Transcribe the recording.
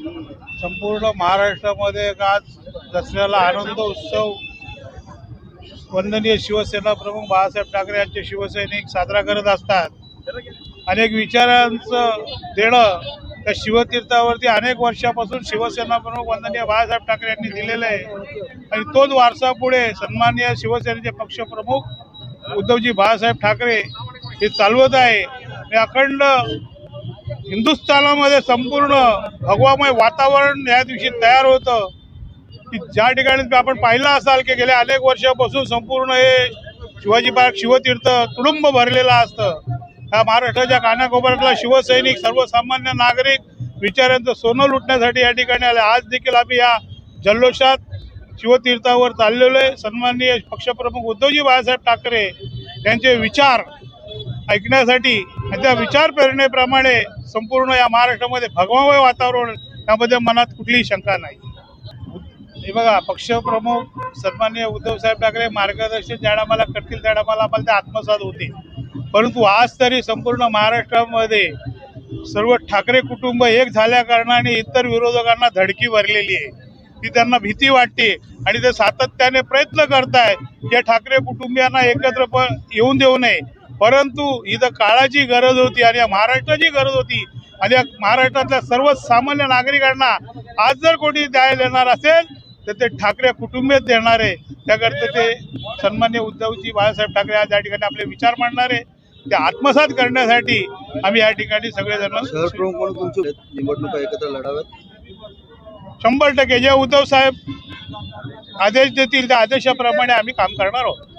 संपूर्ण महाराष्ट्रामध्ये एक आज दसऱ्याला आनंद उत्सव वंदनीय शिवसेना प्रमुख बाळासाहेब ठाकरे यांचे शिवसैनिक साजरा करत असतात. अनेक विचारांचं देणं त्या शिवतीर्थावरती अनेक वर्षापासून शिवसेना प्रमुख वंदनीय बाळासाहेब ठाकरे यांनी दिलेलं आहे. आणि तोच वारसा पुढे सन्माननीय शिवसेनेचे पक्षप्रमुख उद्धवजी बाळासाहेब ठाकरे हे चालवत आहे. हे अखंड हिंदुस्थानामध्ये संपूर्ण भगवामय वातावरण या दिवशी तयार होतं. की ज्या ठिकाणी आपण पाहिलं असाल की गेल्या अनेक वर्षापासून संपूर्ण हे शिवाजी पार्क शिवतीर्थ तुडुंब भरलेलं असतं. ह्या महाराष्ट्राच्या कानाकोपऱ्यातला शिवसैनिक सर्वसामान्य नागरिक विचारांचं सोनं लुटण्यासाठी या ठिकाणी आले. आज देखील आम्ही या जल्लोषात शिवतीर्थावर चाललेलो आहे. सन्माननीय पक्षप्रमुख उद्धवजी बाळासाहेब ठाकरे यांचे विचार ऐकण्यासाठी आणि त्या विचार प्रेरणेप्रमाणे संपूर्ण या महाराष्ट्रामध्ये भगवावय वातावरण यामध्ये मनात कुठलीही शंका नाही. हे बघा पक्षप्रमुख सन्मान्य उद्धवसाहेब ठाकरे मार्गदर्शन ज्या मला करतील त्या मला आम्हाला ते आत्मसात होते परंतु आज तरी संपूर्ण महाराष्ट्रामध्ये सर्व ठाकरे कुटुंब एक झाल्या कारणाने इतर विरोधकांना धडकी भरलेली आहे. ती त्यांना भीती वाटते आणि ते सातत्याने प्रयत्न करतायत या ठाकरे कुटुंबियांना एकत्र येऊन देऊ नये. परंतु इथं काळाची गरज होती आणि या महाराष्ट्राची गरज होती आणि या महाराष्ट्रातल्या सर्व सामान्य नागरिकांना आज जर कोणी द्यायला येणार असेल तर ते ठाकरे कुटुंबीयच देणार आहे. त्याकरता ते सन्मान्य उद्धवजी बाळासाहेब ठाकरे आज या ठिकाणी आपले विचार मांडणार आहे. ते आत्मसात करण्यासाठी आम्ही या ठिकाणी सगळेजण निवडणुका एकत्र लढाव्यात? शंभर टक्के. जे उद्धव साहेब आदेश देतील त्या आदेशाप्रमाणे आम्ही काम करणार आहोत.